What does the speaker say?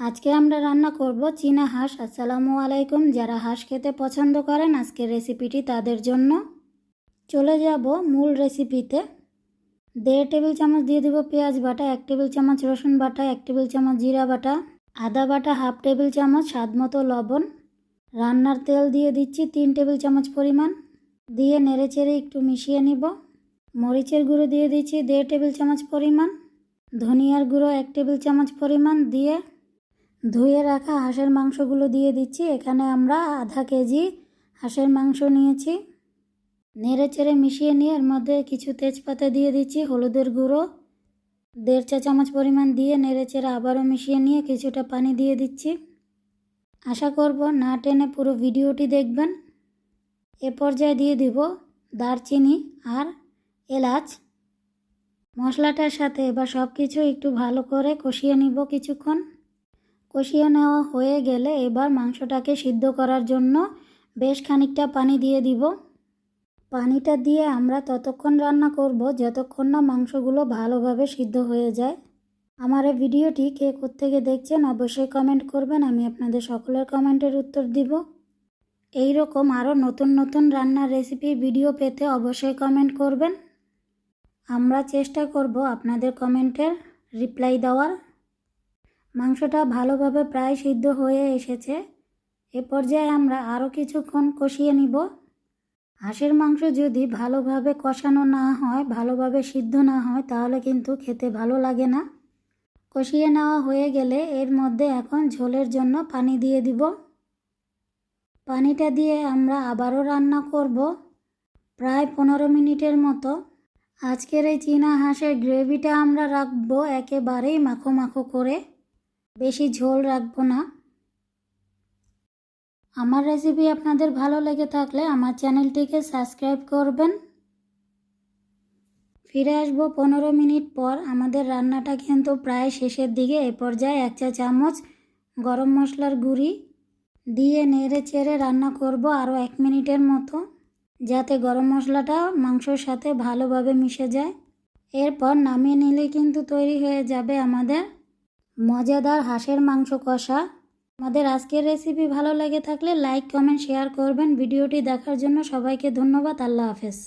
আজকে আমরা রান্না করব চীনা হাঁস। আসসালামু আলাইকুম। যারা হাঁস খেতে পছন্দ করেন, আজকের রেসিপিটি তাদের জন্য। চলে যাব মূল রেসিপিতে। দেড় টেবিল চামচ দিয়ে দেবো পেঁয়াজ বাটা, এক টেবিল চামচ রসুন বাটা, এক টেবিল চামচ জিরা বাটা, আদা বাটা, হাফ টেবিল চামচ স্বাদ মতো লবণ। রান্নার তেল দিয়ে দিচ্ছি তিন টেবিল চামচ পরিমাণ। দিয়ে নেড়ে চেড়ে একটু মিশিয়ে নিব। মরিচের গুঁড়ো দিয়ে দিচ্ছি দেড় টেবিল চামচ পরিমাণ। ধনিয়ার গুঁড়ো এক টেবিল চামচ পরিমাণ। দিয়ে ধুয়ে রাখা হাঁসের মাংসগুলো দিয়ে দিচ্ছি। এখানে আমরা আধা কেজি হাঁসের মাংস নিয়েছি। নেড়ে চেড়ে মিশিয়ে নিয়ে এর মধ্যে কিছু তেজপাতা দিয়ে দিচ্ছি, হলুদের গুঁড়ো। দেড় চা চামচ পরিমাণ দিয়ে নেড়ে চেড়ে আবারও মিশিয়ে নিয়ে কিছুটা পানি দিয়ে দিচ্ছি। আশা করব না টেনে পুরো ভিডিওটি দেখবেন। এ পর্যায়ে দিয়ে দিব দারচিনি আর এলাচ। মশলাটার সাথে এবার সব কিছু একটু ভালো করে কষিয়ে নিব কিছুক্ষণ। কষিয়ে নেওয়া হয়ে গেলে এবার মাংসটাকে সিদ্ধ করার জন্য বেশ খানিকটা পানি দিয়ে দিব। পানিটা দিয়ে আমরা ততক্ষণ রান্না করব যতক্ষণ না মাংসগুলো ভালোভাবে সিদ্ধ হয়ে যায়। আমার এই ভিডিওটি কে থেকে দেখছেন অবশ্যই কমেন্ট করবেন, আমি আপনাদের সকলের কমেন্টের উত্তর দিব। এই রকম আরও নতুন নতুন রান্নার রেসিপি ভিডিও পেতে অবশ্যই কমেন্ট করবেন। আমরা চেষ্টা করব আপনাদের কমেন্টের রিপ্লাই দেওয়ার। মাংসটা ভালোভাবে প্রায় সিদ্ধ হয়ে এসেছে। এ পর্যায়ে আমরা আরও কিছুক্ষণ কষিয়ে নিব। হাঁসের মাংস যদি ভালোভাবে কষানো না হয়, ভালোভাবে সিদ্ধ না হয়, তাহলে কিন্তু খেতে ভালো লাগে না। কষিয়ে নেওয়া হয়ে গেলে এর মধ্যে এখন ঝোলের জন্য পানি দিয়ে দিব। পানিটা দিয়ে আমরা আবারও রান্না করব, প্রায় পনেরো মিনিটের মতো। আজকের এই চীনা হাঁসের গ্রেভিটা আমরা রাখব একেবারেই মাখো মাখো করে। বেশি ঝোল রাখব না। আমার রেসিপি আপনাদের ভালো লেগে থাকলে আমার চ্যানেলটিকে সাবস্ক্রাইব করবেন। ফিরে আসব পনেরো মিনিট পর। আমাদের রান্নাটা কিন্তু প্রায় শেষের দিকে। এ পর্যায়ে এক চা চামচ গরম মশলার গুঁড়ি দিয়ে নেড়ে চেড়ে রান্না করব আরও এক মিনিটের মতো, যাতে গরম মশলাটা মাংসর সাথে ভালোভাবে মিশে যায়। এরপর নামিয়ে নিলে কিন্তু তৈরি হয়ে যাবে আমাদের মজাদার হাঁসের মাংস কষা। আমাদের আজকের রেসিপি ভালো লেগে থাকলে লাইক কমেন্ট শেয়ার করবেন। ভিডিওটি দেখার জন্য সবাইকে ধন্যবাদ। আল্লাহ হাফেজ।